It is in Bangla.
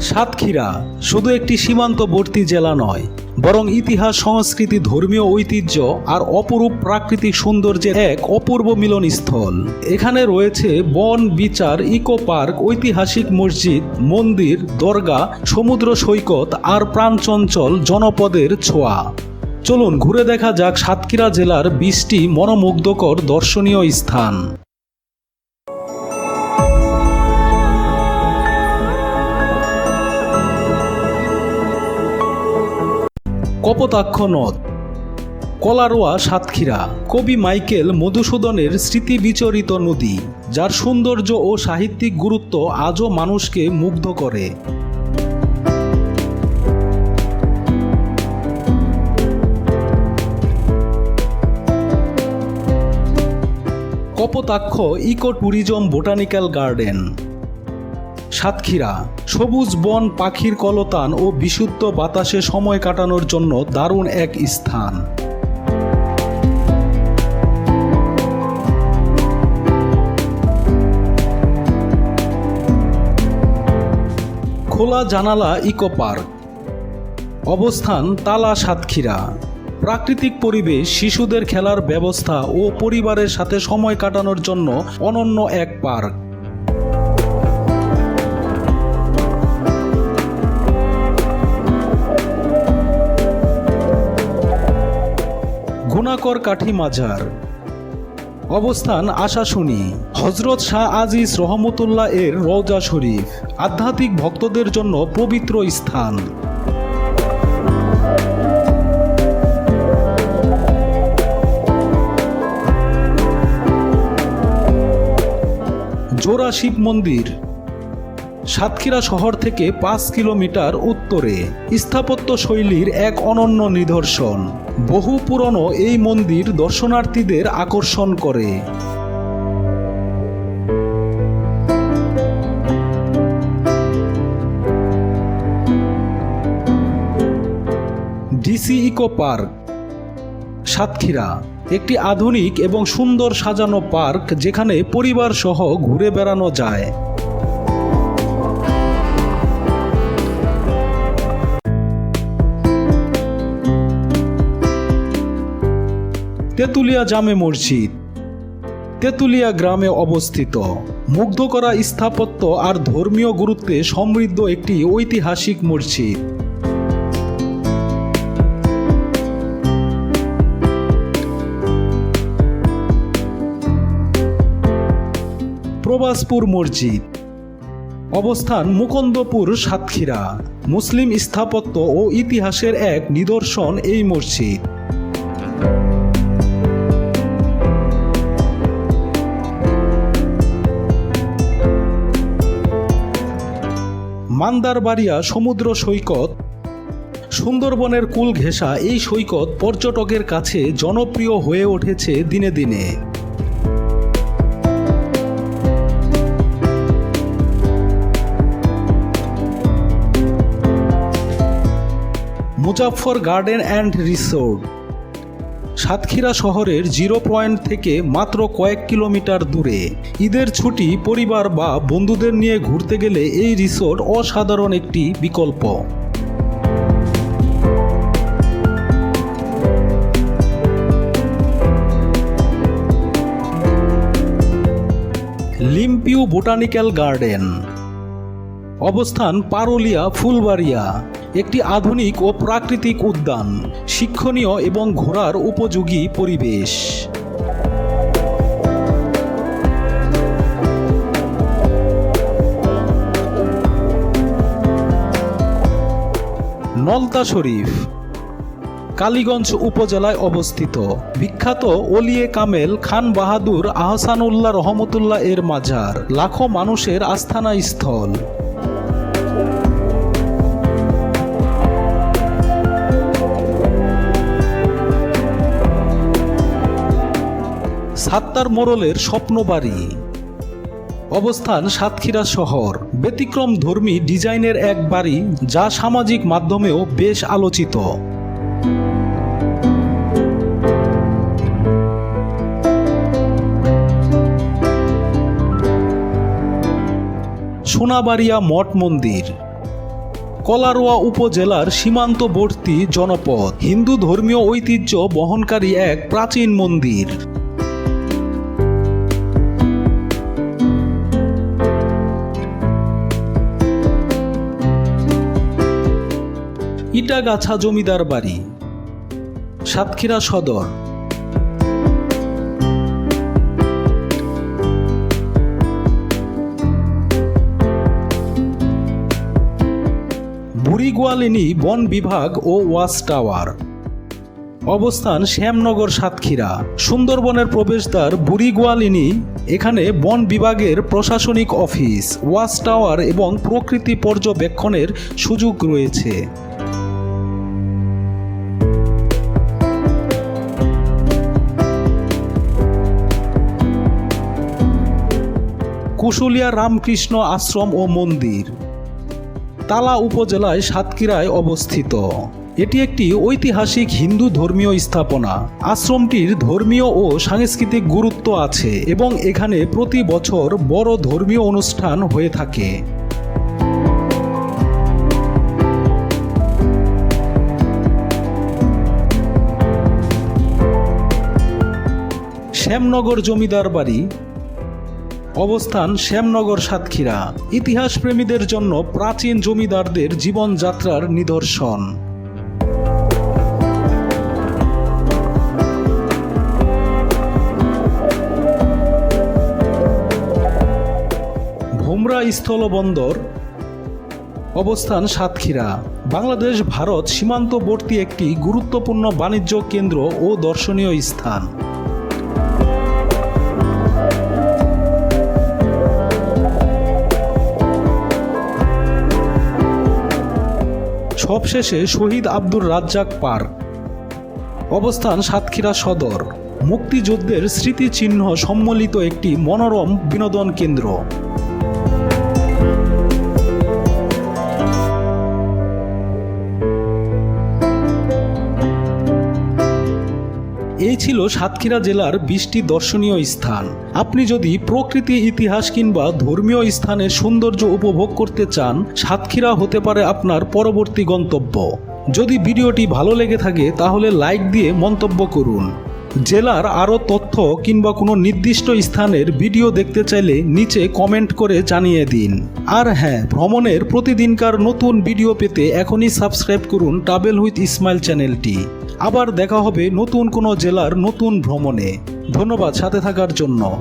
সাতক্ষীরা শুধু একটি সীমান্তবর্তী জেলা নয়, বরং ইতিহাস, সংস্কৃতি, ধর্মীয় ঐতিহ্য আর অপরূপ প্রাকৃতিক সৌন্দর্যের এক অপূর্ব মিলনস্থল। এখানে রয়েছে বন, বিচার, ইকো পার্ক, ঐতিহাসিক মসজিদ, মন্দির, দরগা, সমুদ্র সৈকত আর প্রাণচঞ্চল জনপদের ছোঁয়া। চলুন ঘুরে দেখা যাক সাতক্ষীরা জেলার বিশটি মনোমুগ্ধকর দর্শনীয় স্থান। কপোতাক্ষ নদ। কলারোয়া সাতক্ষীরা। কবি মাইকেল মধুসূদনের স্মৃতি বিচরিত নদী, যার সৌন্দর্য ও সাহিত্যিক গুরুত্ব আজও মানুষকে মুগ্ধ করে। Kapotaksha eco tourism botanical garden. Satkhira. সবুজ বন, পাখির কলতান ও বিশুদ্ধ বাতাসে সময় কাটানোর জন্য দারুণ এক স্থান। খোলা জানালা ইকো পার্ক। অবস্থান তালা সাতক্ষীরা। প্রাকৃতিক পরিবেশ, শিশুদের খেলার ব্যবস্থা ও পরিবারের সাথে সময় কাটানোর জন্য অনন্য এক পার্ক। গুণাকর কাঠি মাজার। অবস্থান আশাশুনি হজরত শাহ আজিজ রহমতুল্লাহ এর রওজা শরীফ। আধ্যাত্মিক ভক্তদের জন্য পবিত্র স্থান। জোড়া শিব মন্দির। সাতক্ষীরা শহর থেকে পাঁচ কিলোমিটার উত্তরে স্থাপত্য শৈলীর এক অনন্য নিদর্শন। বহু পুরনো এই মন্দির দর্শনার্থীদের আকর্ষণ করে। ডিসি ইকো পার্ক, সাতক্ষীরা, একটি আধুনিক এবং সুন্দর সাজানো পার্ক যেখানে পরিবার সহ ঘুরে বেড়ানো যায়। তেঁতুলিয়া জামে মসজিদ। তেঁতুলিয়া গ্রামে অবস্থিত। মুগ্ধ করা স্থাপত্য আর ধর্মীয় গুরুত্বে সমৃদ্ধ একটি ঐতিহাসিক মসজিদ। প্রবাসপুর মসজিদ। অবস্থান মুকন্দপুর সাতক্ষীরা। মুসলিম স্থাপত্য ও ইতিহাসের এক নিদর্শন এই মসজিদ। মান্দারবাড়িয়া সমুদ্র সৈকত। সুন্দরবনের কুল ঘেঁষা এই সৈকত পর্যটকের কাছে জনপ্রিয় হয়ে উঠেছে দিনে দিনে। Muzaffar garden and resort. Satkhira শহরের জিরো পয়েন্ট থেকে মাত্র কয়েক কিলোমিটার দূরে। ঈদের ছুটি পরিবার বা বন্ধুদের নিয়ে ঘুরতে গেলে এই রিসোর্ট অসাধারণ একটি বিকল্প। লিম্পিউ বোটানিক্যাল গার্ডেন। অবস্থান পারুলিয়া, ফুলবাড়িয়া। একটি আধুনিক ও প্রাকৃতিক উদ্যান, শিক্ষণীয় এবং ঘোরার উপযোগী পরিবেশ। নলতা শরীফ, কালীগঞ্জ উপজেলায় অবস্থিত। বিখ্যাত ওলিয়ে কামেল খান বাহাদুর আহসানুল্লাহ রহমতুল্লাহ এর মাজার, লাখো মানুষের আস্থানা স্থল। সাত্তার মোড়লের স্বপ্নবাড়ি অবস্থান সাতক্ষীরা শহর। ব্যতিক্রম ধর্মী ডিজাইনের এক বাড়ি যা সামাজিক মাধ্যমেও বেশ আলোচিত। সোনাবাড়িয়া মঠ মন্দির। কলারোয়া উপজেলার সীমান্তবর্তী জনপদ। হিন্দু ধর্মীয় ঐতিহ্য বহনকারী এক প্রাচীন মন্দির। ইটাগাছা জমিদার বাড়ি, সাতক্ষীরা সদর। বুড়িগোয়ালিনী বন বিভাগ ও ওয়াচ টাওয়ার। অবস্থান শ্যামনগর সাতক্ষীরা। সুন্দরবনের প্রবেশদ্বার বুড়িগোয়ালিনী, এখানে বন বিভাগের প্রশাসনিক অফিস, ওয়াচ টাওয়ার এবং প্রকৃতি পর্যবেক্ষণের সুযোগ রয়েছে। কুশুলিয়া রামকৃষ্ণ আশ্রম ও মন্দির। তালা উপজেলায় সাতক্ষীরায় অবস্থিত। এটি একটি ঐতিহাসিক হিন্দু ধর্মীয় স্থাপনা। আশ্রমটির ধর্মীয় ও সাংস্কৃতিক গুরুত্ব আছে এবং এখানে প্রতি বছর বড় ধর্মীয় অনুষ্ঠান হয়ে থাকে। শ্যামনগর জমিদার বাড়ি অবস্থান শ্যামনগর সাতক্ষীরা। ইতিহাস প্রেমীদের জন্য প্রাচীন জমিদারদের জীবনযাত্রার নিদর্শন। ভোমরা স্থলবন্দর, অবস্থান সাতক্ষীরা। বাংলাদেশ, ভারত সীমান্তবর্তী একটি গুরুত্বপূর্ণ বাণিজ্য কেন্দ্র ও দর্শনীয় স্থান। সবশেষে শহীদ আব্দুর রাজ্জাক পার্ক অবস্থান সাতক্ষীরা সদর। মুক্তিযুদ্ধের স্মৃতিচিহ্ন সম্মিলিত একটি মনোরম বিনোদন কেন্দ্র। এই ছিল সাতক্ষীরা জেলার বিশটি দর্শনীয় স্থান। আপনি যদি প্রকৃতি, ইতিহাস কিংবা ধর্মীয় স্থানের সৌন্দর্য উপভোগ করতে চান, সাতক্ষীরা হতে পারে আপনার পরবর্তী গন্তব্য। যদি ভিডিওটি ভালো লেগে থাকে, তাহলে লাইক দিয়ে মন্তব্য করুন। জেলার আরও তথ্য কিংবা কোনো নির্দিষ্ট স্থানের ভিডিও দেখতে চাইলে নিচে কমেন্ট করে জানিয়ে দিন। আর হ্যাঁ ভ্রমণের প্রতিদিনকার নতুন ভিডিও পেতে এখনই সাবস্ক্রাইব করুন ট্রাভেল উইথ ইসমাইল চ্যানেলটি। আবার দেখা হবে নতুন কোনো জেলার নতুন ভ্রমণে। ধন্যবাদ সাথে থাকার জন্য।